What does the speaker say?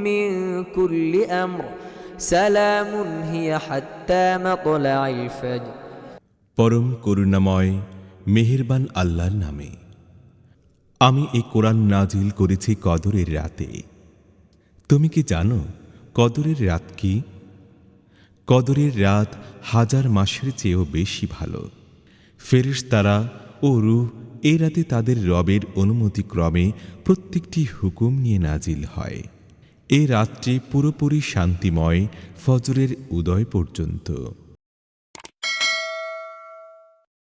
من كل أمر سلام هي حتى مطلع الفجر পরম করুণাময় মেহেরবান আল্লাহর নামে আমি এই কোরআন নাজিল করেছি কদরের রাতে তুমি কি জানো কদরের রাত কি কদরের রাত হাজার মাসের চেয়েও বেশি ভালো ফেরেশতারা ও রূহ এই রাতে তাদের রবের অনুমতিক্রমে প্রত্যেকটি হুকুম নিয়ে নাজিল হয় এই রাত্রি পুরোপুরি শান্তিময় ফজরের উদয় পর্যন্ত।